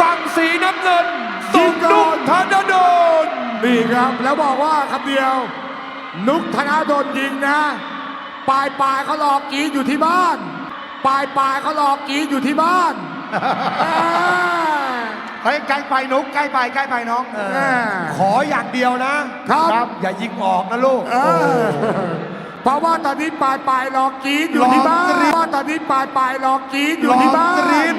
ฝั่งสีน้ำเงินส่งนุกธนดลนี่ครับ แล้วบอกว่าคำเดียว นุกธนาโดนยิงนะ ปลายปลายเขารอกรีดอยู่ที่บ้าน ปลายปลายเขารอกรีดอยู่ที่บ้านอ่าเฮ้ยใกล้ไปนุกใกล้ไปใกล้ไปน้องแม่ขออย่างเดียวนะครับ อย่ายิงออกนะลูกเออเพราะว่าตอนนี้ปลายปลายรอกรีดอยู่ที่บ้านรอกรี๊ดเพราะว่าตอนนี้ปลายปลายรอกรีดอยู่ที่บ้านรอกรี๊ด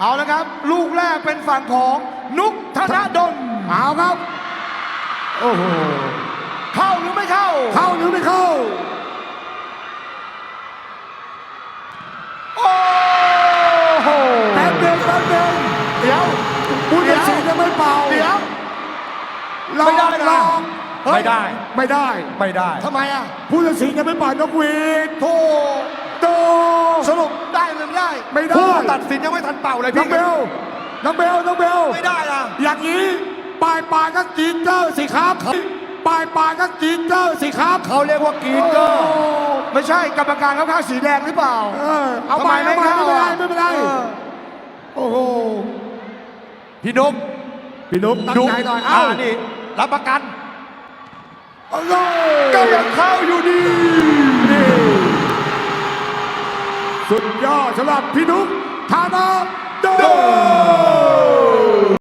เอาละครับ ลูกแรกเป็นฝั่งของนุกธนดลเอาครับ โอ้โห เข้าหรือไม่เข้า เข้าหรือไม่เข้า โอ้โหแป๊บเดียวแป๊บเดียวเดี๋ยวผู้ตัดสินยังไม่เป่าเดี๋ยวลองไม่ได้นะลองเฮ้ยไม่ได้ ไม่ได้ ไม่ได้ ทำไมอะ ผู้ตัดสินยังไม่เป่านกหวีดโธ่โตสรุป ได้หรือไม่ได้ไม่ได้ ผู้ตัดสินยังไม่ทันเป่าเลยน้อพี่งเบล น้องเบล น้องเบล ไม่ได้นะอย่างนี้ปลายปลายก็กรีดเกอร์สิครับปลายปลายก็กรีดเกอร์สิครับเขาเรียกว่ากรีนเกอร์ไม่ใช่กรรมการเขาข้างสีแดงหรือเปล่า เออเอาทำไปไมเอาไปไม่ไม่เข้าเป็นไรอะ ไม่เป็นไรเออโอ้โห พี่นุ๊กพี่นุ๊กตั้งใจหน่อยอ่าเอ้า นี่รับประกัน โอ้โหก็ยังเข้าอยู่ดี นี่ สุดยอดสำหรับพี่นุ๊กธนาโดน